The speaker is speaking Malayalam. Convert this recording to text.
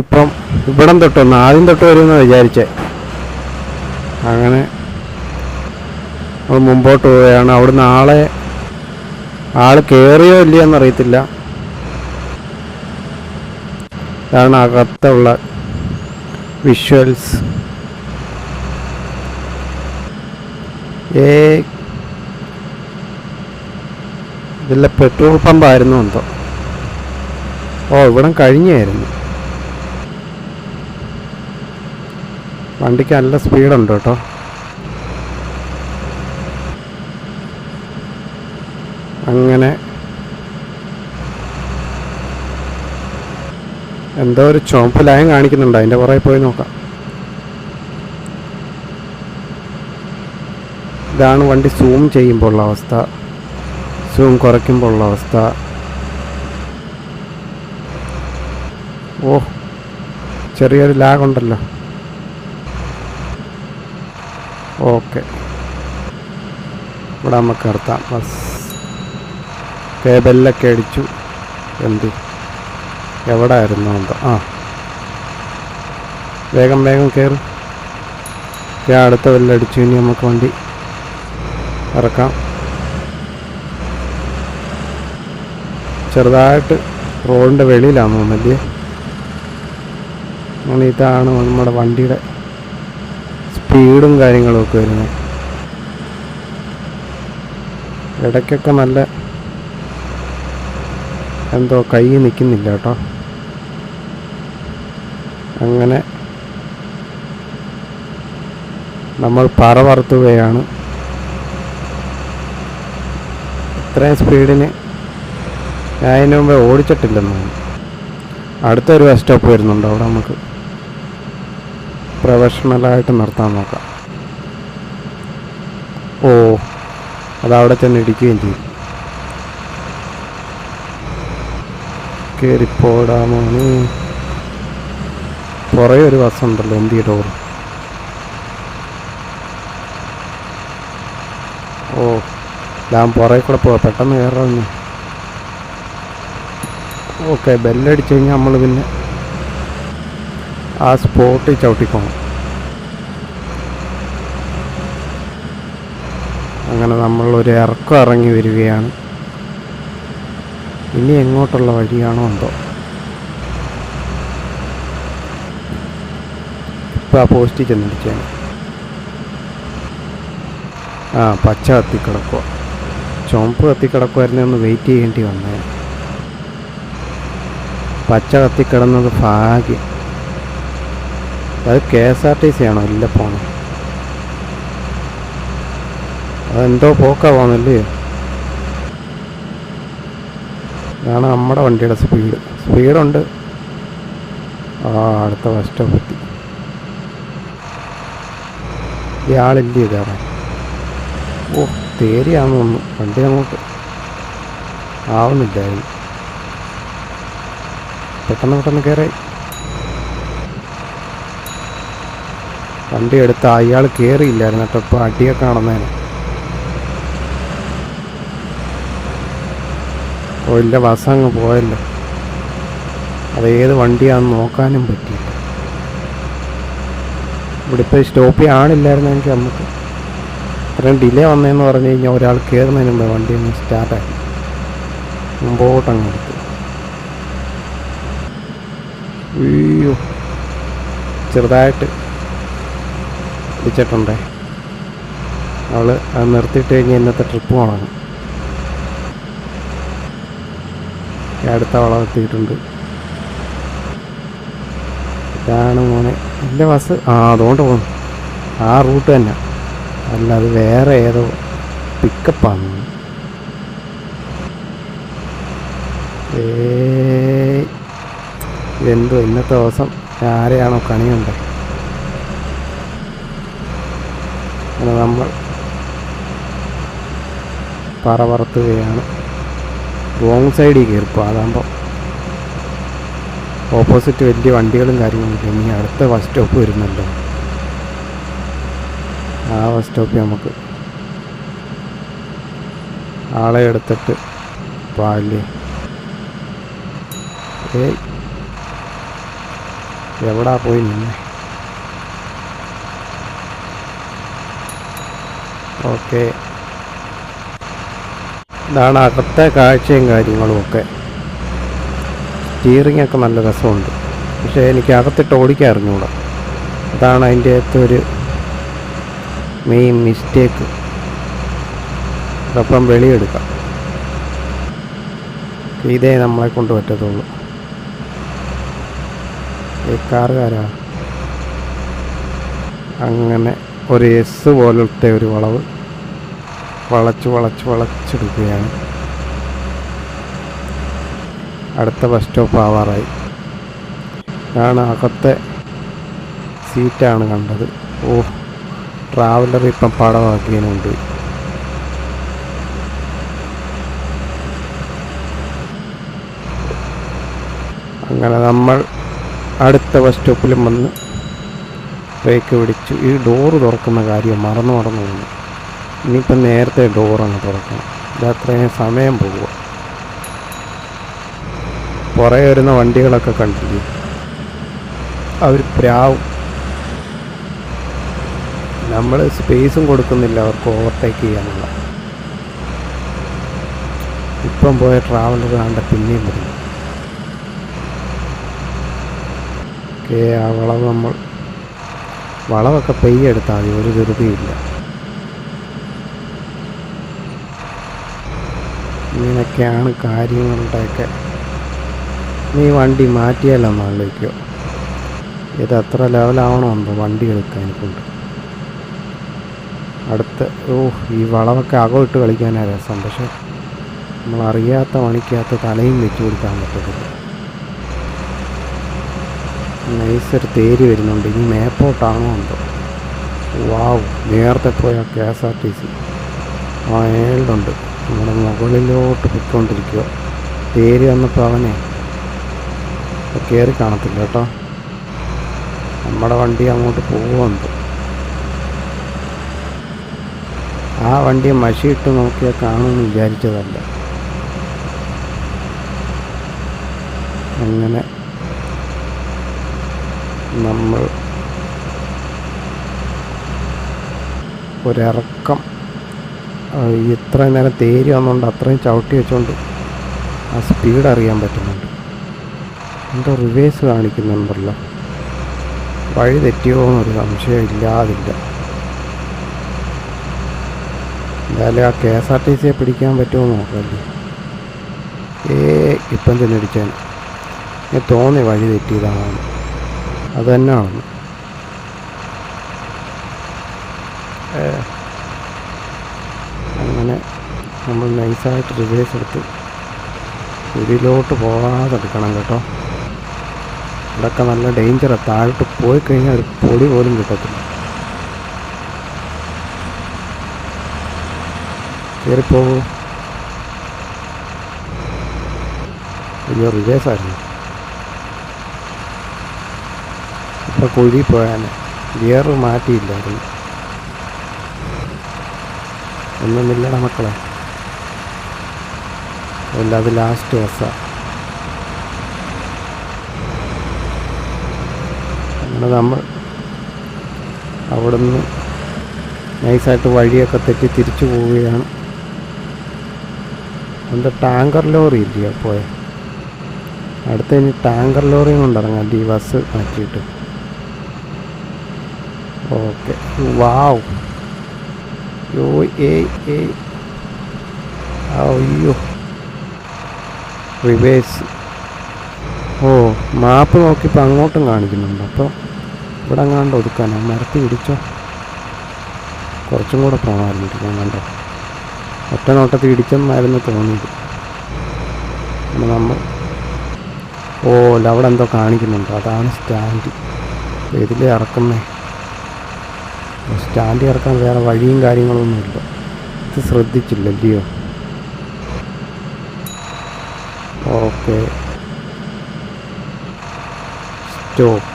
ഇപ്പം ഇവിടം തൊട്ടൊന്ന് ആദ്യം തൊട്ട് വരുമെന്ന് വിചാരിച്ചേ. അങ്ങനെ മുമ്പോട്ട് പോവുകയാണ്. അവിടുന്ന് ആളെ ആൾ കയറിയോ ഇല്ലയോ എന്നറിയത്തില്ല. കാരണം അകത്തുള്ള വിഷ്വൽസ് ഏ ഇതിലെ പെട്രോൾ പമ്പായിരുന്നു എന്തോ. ഓ ഇവിടം കഴിഞ്ഞായിരുന്നു. വണ്ടിക്ക് നല്ല സ്പീഡുണ്ട് കേട്ടോ. അങ്ങനെ എന്തോ ഒരു ചുവപ്പ് ലയം കാണിക്കുന്നുണ്ട്. അതിന്റെ പുറകെ പോയി നോക്കാം. ഇതാണ് വണ്ടി സൂം ചെയ്യുമ്പോൾ ഉള്ള അവസ്ഥ. സൂം കുറയ്ക്കുമ്പോൾ ഉള്ള അവസ്ഥ. ഓ ചെറിയൊരു ലാഗ് ഓക്കെ. ഇവിടെ നമുക്ക് നിർത്താം. ബസ്. കേബലിലൊക്കെ അടിച്ചു. എന്ത്? എവിടെ ആയിരുന്നു എന്തോ? ആ. വേഗം വേഗം കയറും ഞാൻ അടുത്ത ബെല്ലടിച്ചു ഇനി നമുക്ക് വണ്ടി ഇറക്കാം. ചെറുതായിട്ട് റോഡിന്റെ വെളിയിലാണ് തോന്നുന്നില്ലേ അങ്ങനെ ഇതാണ് നമ്മുടെ വണ്ടിയുടെ സ്പീഡും കാര്യങ്ങളും ഒക്കെ വരുന്നത് ഇടയ്ക്കൊക്കെ നല്ല എന്തോ കൈ നിൽക്കുന്നില്ല കേട്ടോ. അങ്ങനെ നമ്മൾ പറ പറത്തുകയാണ് ഇത്രയും സ്പീഡിന് ഞാൻ അതിന് മുമ്പേ ഓടിച്ചിട്ടില്ലെന്ന് തോന്നുന്നു. അടുത്തൊരു ബസ് സ്റ്റോപ്പ് വരുന്നുണ്ട് അവിടെ നമുക്ക് പ്രൊഫഷണലായിട്ട് നിർത്താൻ നോക്കാം. ഓ അതവിടെ ചെന്ന് ഇടിക്കുകയും ചെയ്യും. കയറിപ്പോടാമോന് പുറകെ ഒരു ബസ് ഉണ്ടല്ലോ എന്തി ഡോർ ഓ ഞാൻ പുറകെ കൂടെ പോവാ പെട്ടെന്ന് കയറാമെന്ന് ഓക്കെ ബെല്ലടിച്ച് കഴിഞ്ഞാൽ നമ്മൾ പിന്നെ ആ സ്പോട്ടിൽ ചവിട്ടിക്കോണം. അങ്ങനെ നമ്മൾ ഒരു ഇറക്കം ഇറങ്ങി വരികയാണ്. ഇനി എങ്ങോട്ടുള്ള വഴിയാണോ എന്തോ. ഇപ്പം ആ പോസ്റ്റിൽ ചെന്നിരിക്കുകയാണ്. ആ പച്ച കത്തിക്കിടക്കുക. ചുവപ്പ് കത്തിക്കിടക്കുമായിരുന്നു ഒന്ന് വെയിറ്റ് ചെയ്യേണ്ടി വന്നേ. പച്ച കത്തിക്കിടന്നത് ഭാഗ്യം. അത് K S R T C ആണോ? ഇല്ല പോണം. അതെന്തോ പോക്കാ പോകുന്നല്ലേ ഇതാണ് നമ്മുടെ വണ്ടിയുടെ സ്പീഡ്. സ്പീഡുണ്ട്. ആ അടുത്ത ബസ് സ്റ്റോപ്പ് എത്തി ഇയാളില്ലേ കയറാൻ ഓ തേരിയാന്ന് തോന്നുന്നു. വണ്ടി നമുക്ക് ആവുന്നില്ലായിരുന്നു. പെട്ടെന്ന് പെട്ടെന്ന് കയറി. വണ്ടി എടുത്ത അയാൾ കയറിയില്ലായിരുന്നു കേട്ടോ ഇപ്പോൾ അടിയൊക്കെ നടന്നേനെ. ഓ ഇല്ല ബസ് അങ്ങ് പോയല്ലോ. അത് ഏത് വണ്ടിയാണെന്ന് നോക്കാനും പറ്റിയില്ല. ഇവിടെ ഇപ്പോൾ സ്റ്റോപ്പ് ആണില്ലായിരുന്നെങ്കിൽ നമുക്ക് ഇത്രയും ഡിലേ വന്നതെന്ന് പറഞ്ഞു കഴിഞ്ഞാൽ ഒരാൾ കയറുന്നതിന് മുമ്പ് വണ്ടി ഒന്ന് സ്റ്റാർട്ടായി മുമ്പോട്ടങ്ങ് എടുത്തു. അയ്യോ ചെറുതായിട്ട് ഇടിച്ചിട്ടുണ്ടേ അവൾ അത് നിർത്തിയിട്ട് കഴിഞ്ഞ് ഇന്നത്തെ ട്രിപ്പ് പോകണം അടുത്ത വളം എത്തിയിട്ടുണ്ട് ഇതാണ് മോനെ. എന്റെ ബസ് ആ അതുകൊണ്ട് പോകുന്നു ആ റൂട്ട് തന്നെ. അല്ല അത് വേറെ ഏതോ പിക്കപ്പാണ് ഏ എന്തോ ഇന്നത്തെ ദിവസം ആരെയാണോ കണിയുണ്ട്. അങ്ങനെ നമ്മൾ പറ പറത്തുകയാണ്. റോങ് സൈഡിൽ കയറിപ്പോൾ അതാകുമ്പോൾ ഓപ്പോസിറ്റ് വലിയ വണ്ടികളും കാര്യങ്ങളൊക്കെ ഇനി അടുത്ത ബസ് സ്റ്റോപ്പ് വരുന്നുണ്ട് ആ ബസ് സ്റ്റോപ്പിൽ നമുക്ക് ആളെ എടുത്തിട്ട് പാൽ. ഏയ്. എവിടാ പോയി നിന്നെ? ഓക്കെ. ഇതാണ് അകത്തെ കാഴ്ചയും കാര്യങ്ങളും ഒക്കെ. സ്റ്റിയറിംഗ് ഒക്കെ നല്ല രസമുണ്ട്. പക്ഷേ എനിക്ക് അകത്തിട്ട് ഓടിക്കാൻ അറിഞ്ഞൂടാ. അതാണ് അതിന്റെ അകത്തൊരു മെയിൻ മിസ്റ്റേക്ക് അതപ്പം വെളിയെടുക്കാം ഇതേ നമ്മളെ കൊണ്ട് പറ്റത്തുള്ളൂ. ഈ കാറുകാരാ. അങ്ങനെ ഒരു എസ് പോലത്തെ ഒരു വളവ്. വളച്ച് വളച്ച് വളച്ചെടുക്കുകയാണ്. അടുത്ത ബസ് സ്റ്റോപ്പ് ആവാറായി. ഞാൻ അകത്തെ സീറ്റാണ് കണ്ടത്. ഓ ട്രാവലർ ഇപ്പം പാടമാക്കിയതിനുണ്ട് അങ്ങനെ നമ്മൾ അടുത്ത ബസ് സ്റ്റോപ്പിലും വന്ന് ബ്രേക്ക് പിടിച്ചു. ഈ ഡോറ് തുറക്കുന്ന കാര്യം മറന്നു മറന്നു പോകുന്നു ഇനിയിപ്പം നേരത്തെ ഡോർ അങ്ങ് തുറക്കണം. ഇത് അത്രയും സമയം പോകുക പുറകെ വരുന്ന വണ്ടികളൊക്കെ കണ്ടില്ലേ? അവർ പ്രാവും. നമ്മൾ സ്പേസും കൊടുക്കുന്നില്ല അവർക്ക് ഓവർടേക്ക് ചെയ്യാനുള്ള. ഇപ്പം പോയ ട്രാവലർ കണ്ട പിന്നെയും വരുന്നു ഓക്കെ ആ വളവ് നമ്മൾ വളവൊക്കെ പെയ്യെടുത്താൽ മതി ഒരു ധൃതിയില്ല. ഇങ്ങനെയൊക്കെയാണ് കാര്യങ്ങളുടെയൊക്കെ. നീ വണ്ടി മാറ്റിയാലെന്ന് ആലോചിക്കുക ഇത് എത്ര ലെവലാവണമെന്നോ വണ്ടി എടുക്കാൻ കൊണ്ട് അടുത്ത ഓ ഈ വളവൊക്കെ അകമിട്ട് കളിക്കാനാണ് രസം. പക്ഷെ നമ്മളറിയാത്ത മണിക്കകത്ത് തലയും വെച്ച് കൊടുക്കാൻ പറ്റത്തില്ല. നൈസൊരു തേര് വരുന്നുണ്ട്. ഇനി മേപ്പോട്ടാണോ എന്തോ? വാവ് നേരത്തെ പോയ K S R T C. ആ ഏഴുണ്ട് നമ്മുടെ മുകളിലോട്ട് പൊയ്ക്കൊണ്ടിരിക്കുക തേര് വന്നപ്പോൾ അവനെ കയറി കാണത്തില്ല കേട്ടോ. നമ്മുടെ വണ്ടി അങ്ങോട്ട് പോകുന്നുണ്ട് ആ വണ്ടി മഷിയിട്ട് നോക്കിയാൽ കാണുമെന്ന് വിചാരിച്ചതല്ല. അങ്ങനെ നമ്മൾ ഒരിറക്കം ഇത്ര നേരം തേരി വന്നുകൊണ്ട് അത്രയും ചവിട്ടി വെച്ചുകൊണ്ട് ആ സ്പീഡ് അറിയാൻ പറ്റുന്നുണ്ട്. എന്തോ റിവേഴ്സ് കാണിക്കുന്നുണ്ടല്ലോ വഴി തെറ്റിയോ എന്നൊരു സംശയം ഇല്ലാതില്ല. എന്തായാലും ആ കെ എസ് ആർ ടി സിയെ പിടിക്കാൻ പറ്റുമോ നോക്കല്ലേ. ഏ ഇപ്പം തന്നെ ഇടിച്ചാൽ ഞാൻ തോന്നി വഴി തെറ്റിയതാണ് അത് തന്നെയാണെന്ന്. ഏ, നമ്മൾ നൈസായിട്ട് റിവേഴ്സ് എടുത്ത് കുഴിയിലോട്ട് പോകാതെ എടുക്കണം കേട്ടോ. ഇവിടെയൊക്കെ നല്ല ഡേഞ്ചറാണ് താഴോട്ട് പോയി കഴിഞ്ഞാൽ ഒരു പൊടി പോലും കിട്ടത്തില്ല. കയറിപ്പോകൂ അയ്യോ റിവേഴ്സായിരുന്നു ഇപ്പം കുഴി പോയാൽ ഗിയർ മാറ്റിയില്ലായിരുന്നു. ഒന്നുമില്ലട മക്കളെ. അല്ല അത് ലാസ്റ്റ് ബസ്സാണ് അങ്ങനെ നമ്മൾ അവിടുന്ന് നൈസായിട്ട് വഴിയൊക്കെ തെറ്റി തിരിച്ചു പോവുകയാണ്. എന്താ ടാങ്കർ ലോറി ഇല്ലയോ പോയെ? അടുത്ത ഇനി ടാങ്കർ ലോറിയും കൊണ്ടിറങ്ങാം ഈ ബസ് മാറ്റിയിട്ട്. ഓക്കെ. വാവ്. യോ ഏ ഏ അയ്യോ. റിവേഴ്സ് ഓ മാപ്പ് നോക്കിയപ്പോൾ അങ്ങോട്ടും കാണിക്കുന്നുണ്ട്. അപ്പോൾ ഇവിടെ അങ്ങാണ്ട് ഒതുക്കാനോ? മരത്തി ഇടിച്ചോ കുറച്ചും കൂടെ പോകണമായിരുന്നു അങ്ങാണ്ട് കണ്ടോ? ഒറ്റ നോട്ടത്തിൽ ഇടിച്ചെന്നായിരുന്നു തോന്നിയത്. നമ്മൾ ഓ അവിടെ എന്തോ കാണിക്കുന്നുണ്ട്. അതാണ് സ്റ്റാൻഡ്. ഇതിലേ ഇറക്കുന്നേ. സ്റ്റാൻഡ് ഇറക്കാൻ വേറെ വഴിയും കാര്യങ്ങളൊന്നുമില്ല ഇത് ശ്രദ്ധിച്ചില്ലല്ലയോ? Okay stop